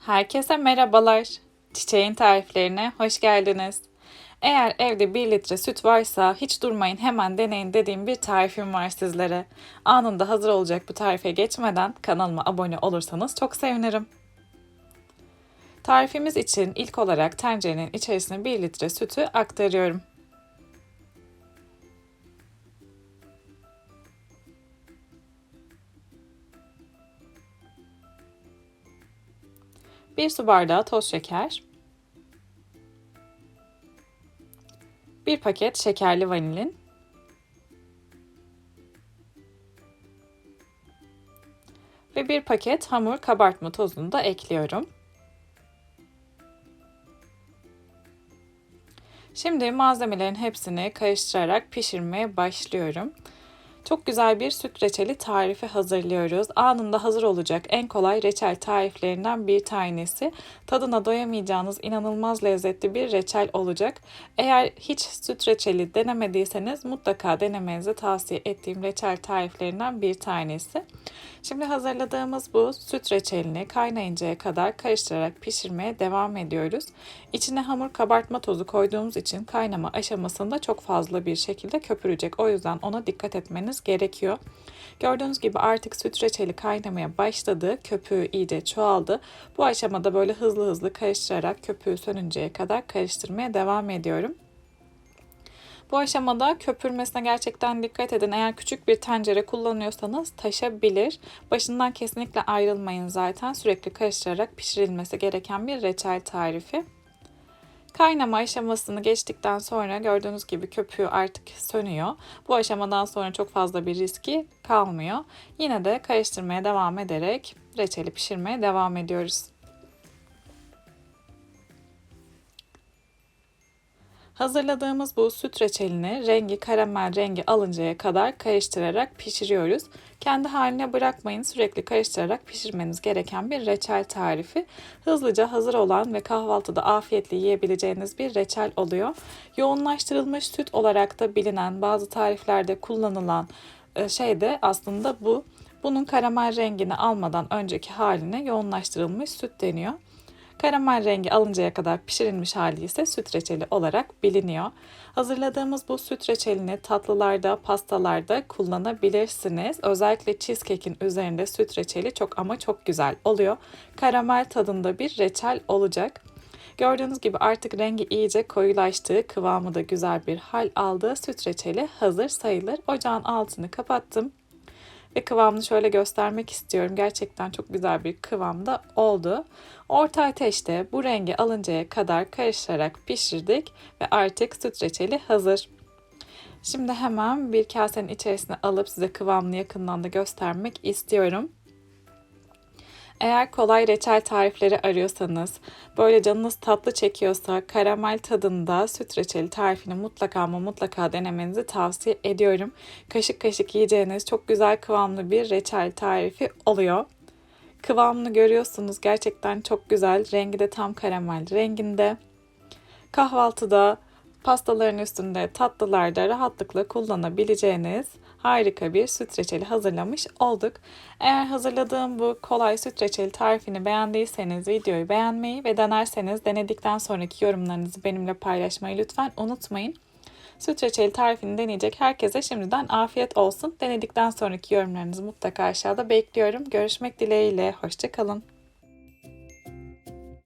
Herkese merhabalar. Çiçeğin tariflerine hoş geldiniz. Eğer evde 1 litre süt varsa hiç durmayın hemen deneyin dediğim bir tarifim var sizlere. Anında hazır olacak bu tarife geçmeden kanalıma abone olursanız çok sevinirim. Tarifimiz için ilk olarak tencerenin içerisine 1 litre sütü aktarıyorum. Bir su bardağı toz şeker, bir paket şekerli vanilin, ve bir paket hamur kabartma tozunu da ekliyorum. Şimdi malzemelerin hepsini karıştırarak pişirmeye başlıyorum. Çok güzel bir süt reçeli tarifi hazırlıyoruz. Anında hazır olacak en kolay reçel tariflerinden bir tanesi. Tadına doyamayacağınız inanılmaz lezzetli bir reçel olacak. Eğer hiç süt reçeli denemediyseniz mutlaka denemenizi tavsiye ettiğim reçel tariflerinden bir tanesi. Şimdi hazırladığımız bu süt reçelini kaynayıncaya kadar karıştırarak pişirmeye devam ediyoruz. İçine hamur kabartma tozu koyduğumuz için kaynama aşamasında çok fazla bir şekilde köpürecek. O yüzden ona dikkat etmeniz gerekiyor. Gördüğünüz gibi artık süt reçeli kaynamaya başladı. Köpüğü iyice çoğaldı. Bu aşamada böyle hızlı hızlı karıştırarak köpüğü sönünceye kadar karıştırmaya devam ediyorum. Bu aşamada köpürmesine gerçekten dikkat edin. Eğer küçük bir tencere kullanıyorsanız taşabilir. Başından kesinlikle ayrılmayın zaten. Sürekli karıştırarak pişirilmesi gereken bir reçel tarifi. Kaynama aşamasını geçtikten sonra gördüğünüz gibi köpüğü artık sönüyor. Bu aşamadan sonra çok fazla bir riski kalmıyor. Yine de karıştırmaya devam ederek reçeli pişirmeye devam ediyoruz. Hazırladığımız bu süt reçelini rengi karamel rengi alıncaya kadar karıştırarak pişiriyoruz. Kendi haline bırakmayın sürekli karıştırarak pişirmeniz gereken bir reçel tarifi. Hızlıca hazır olan ve kahvaltıda afiyetle yiyebileceğiniz bir reçel oluyor. Yoğunlaştırılmış süt olarak da bilinen bazı tariflerde kullanılan e, şey de aslında bu. Bunun karamel rengini almadan önceki haline yoğunlaştırılmış süt deniyor. Karamel rengi alıncaya kadar pişirilmiş hali ise süt reçeli olarak biliniyor. Hazırladığımız bu süt reçelini tatlılarda, pastalarda kullanabilirsiniz. Özellikle cheesecake'in üzerinde süt reçeli çok ama çok güzel oluyor. Karamel tadında bir reçel olacak. Gördüğünüz gibi artık rengi iyice koyulaştığı, kıvamı da güzel bir hal aldı. Süt reçeli hazır sayılır. Ocağın altını kapattım. Ve kıvamını şöyle göstermek istiyorum. Gerçekten çok güzel bir kıvamda oldu. Orta ateşte bu rengi alıncaya kadar karıştırarak pişirdik ve artık süt reçeli hazır. Şimdi hemen bir kasenin içerisine alıp size kıvamını yakından da göstermek istiyorum. Eğer kolay reçel tarifleri arıyorsanız, böyle canınız tatlı çekiyorsa karamel tadında süt reçeli tarifini mutlaka ama mutlaka denemenizi tavsiye ediyorum. Kaşık kaşık yiyeceğiniz çok güzel kıvamlı bir reçel tarifi oluyor. Kıvamını görüyorsunuz gerçekten çok güzel. Rengi de tam karamel renginde. Kahvaltıda, pastaların üstünde, tatlılarda rahatlıkla kullanabileceğiniz harika bir süt reçeli hazırlamış olduk. Eğer hazırladığım bu kolay süt reçeli tarifini beğendiyseniz videoyu beğenmeyi ve denerseniz denedikten sonraki yorumlarınızı benimle paylaşmayı lütfen unutmayın. Süt reçeli tarifini deneyecek herkese şimdiden afiyet olsun. Denedikten sonraki yorumlarınızı mutlaka aşağıda bekliyorum. Görüşmek dileğiyle. Hoşçakalın.